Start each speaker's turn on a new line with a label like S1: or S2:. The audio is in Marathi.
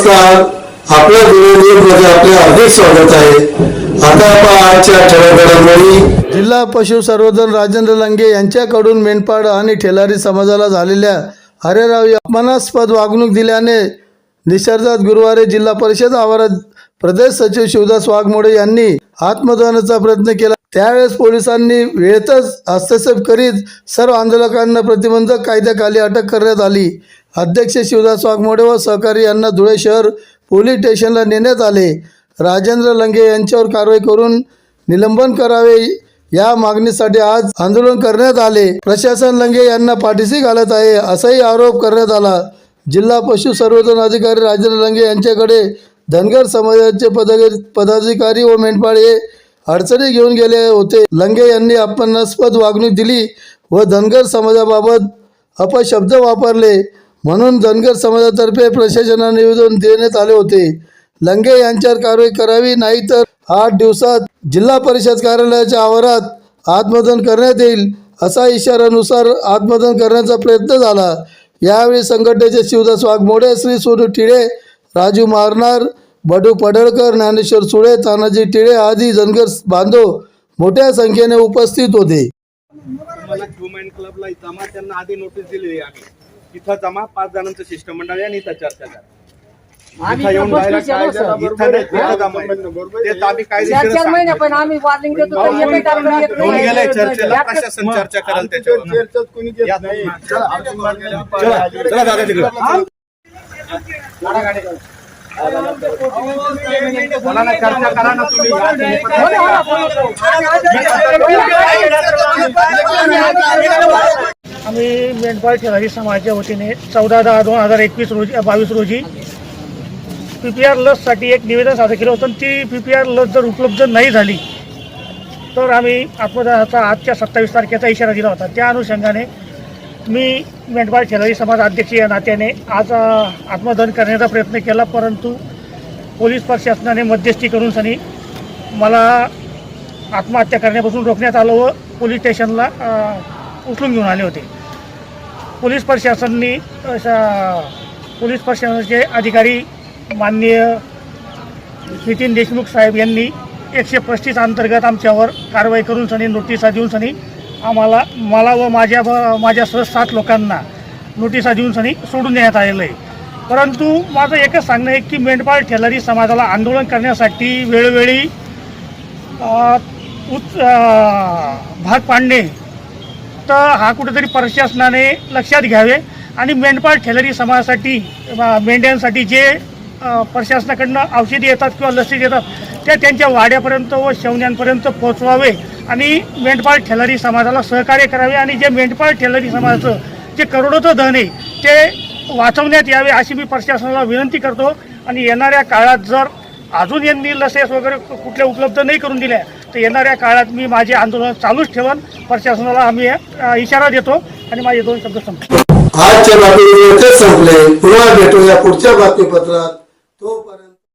S1: नमस्कार. आपल्या मध्ये आपले हार्दिक स्वागत आहे. आता आपण आजच्या ठळक घडामोडी
S2: जिल्हा पशुसंवर्धन राजेंद्र लंगे यांच्याकडून मेंढपाळ आणि ठेलारी समाजाला झालेल्या हरेराव अपमानास्पद वागणूक दिल्याने निसर्गात गुरुवारी जिल्हा परिषद आवारात प्रदेश सचिव शिवदास वाघमोडे यांनी आत्मदहनाचा प्रयत्न केला. त्यावेळेस पोलिसांनी वेळेतच हस्तक्षेप करीत सर्व आंदोलकांना प्रतिबंधक कायद्याखाली अटक करण्यात आली. अध्यक्ष शिवदास वाघमोडे व सहकारी यांना धुळे शहर पोलीस स्टेशनला नेण्यात आले. राजेंद्र लंगे यांच्यावर कारवाई करून निलंबन करावे या मागणीसाठी आज आंदोलन करण्यात आले. प्रशासन लंगे यांना पाठीशी घालत आहे असाही आरोप करण्यात आला. जिल्हा पशु संवर्धन अधिकारी राजेंद्र लंगे यांच्याकडे धनगर समाजाचे पद पदाधिकारी व मेंढपाळ हे अडचणी घेऊन गेले होते. लंगे यांनी अपमानास्पद वागणूक दिली व धनगर समाजाबाबत अपशब्द वापरले. म्हणून धनगर समाजातर्फे प्रशासनाला निवेदन देण्यात आले होते. लंगे यांच्यावर कारवाई करावी नाही तर आठ दिवसात जिल्हा परिषद कार्यालयाच्या आवारात आत्मदन करण्यात येईल असा इशारानुसार आत्मदन करण्याचा प्रयत्न झाला. यावेळी संघटनेचे शिवदास वाघमोडे श्री सोनू टिळे राजू मारणार बडू पडळकर ज्ञानेश्वर सुळे तानाजी टिळे आदी धनगर बांधव मोठ्या संख्येने उपस्थित होते.
S3: क्लबला आधी नोटीस दिली आहे. तिथं जमा पाच जणांचं शिष्टमंडळ आहे आणि इथं चर्चा करा इथं येऊन direct काय झालं, इथं नाही, तिथं जमा आहे. तेच आम्ही
S4: चार
S3: कायदेशीर
S4: चार महिने
S3: सांगतोय.
S4: पण आम्ही वॉर्निंग देतो तर एकही कारवाई येत
S3: येऊन गेले
S4: नाही.
S3: चर्चेला
S4: यात-
S3: प्रशासन चर्चा कराल त्याच्यावर या. चला चला दादा तिकडे मला ना चर्चा करा ना तुम्ही आम्ही
S5: आम्ही मेंढपाळ ठेवारी समाजाच्या वतीने चौदा दहा दोन हजार एकवीस रोजी बावीस रोजी पी पी आर लससाठी एक निवेदन सादर केलं होतं. ती पी पी आर लस जर उपलब्ध नाही झाली तर आम्ही आत्मदानाचा आजच्या सत्तावीस तारखेचा इशारा दिला होता. त्या अनुषंगाने मी मेंढपाळ ठेलारी समाज अध्यक्ष या नात्याने आज अ, आत्मदहन करण्याचा प्रयत्न केला परंतु पोलीस प्रशासनाने मध्यस्थी करून सनी मला आत्महत्या करण्यापासून रोखण्यात आलं व पोलीस स्टेशनला उचलून घेऊन आले होते. पोलीस प्रशासननी अशा पोलीस प्रशासनाचे अधिकारी माननीय नितीन देशमुख साहेब यांनी एकशे पस्तीस अंतर्गत आमच्यावर कारवाई करून सनी नोटिसा देऊन सनी आम्हाला मला व माझ्या व माझ्यासह सात लोकांना नोटिसा देऊन सनी सोडून देण्यात आलेलं आहे. परंतु माझं एकच सांगणं आहे की मेंढपाळ ठेलारी समाजाला आंदोलन करण्यासाठी वेळोवेळी उच भाग पाडणे तर हा कुठेतरी प्रशासनाने लक्षात घ्यावे. आणि मेंढपाळ ठेलरी समाजासाठी मेंढ्यांसाठी जे प्रशासनाकडनं औषधी येतात किंवा लसी येतात त्या त्यांच्या वाड्यापर्यंत व शेवण्यांपर्यंत पोहोचवावे आणि मेंढपाळ ठेलरी समाजाला सहकार्य करावे. आणि जे मेंढपाळ ठेलरी समाजाचं जे करोडोचं धन आहे ते वाचवण्यात यावे अशी मी प्रशासनाला विनंती करतो. आणि येणाऱ्या काळात जर अजून यांनी लसेस वगैरे कुठल्या उपलब्ध नाही करून दिल्या तर येणाऱ्या काळात मी माझे आंदोलन चालूच ठेवन प्रशासनाला आम्ही इशारा देतो आणि माझे दोन शब्द संपले.
S1: आजच्या बातमीचे संपले. पुन्हा भेटूया पुढच्या बातमीपत्रात. तोपर्यंत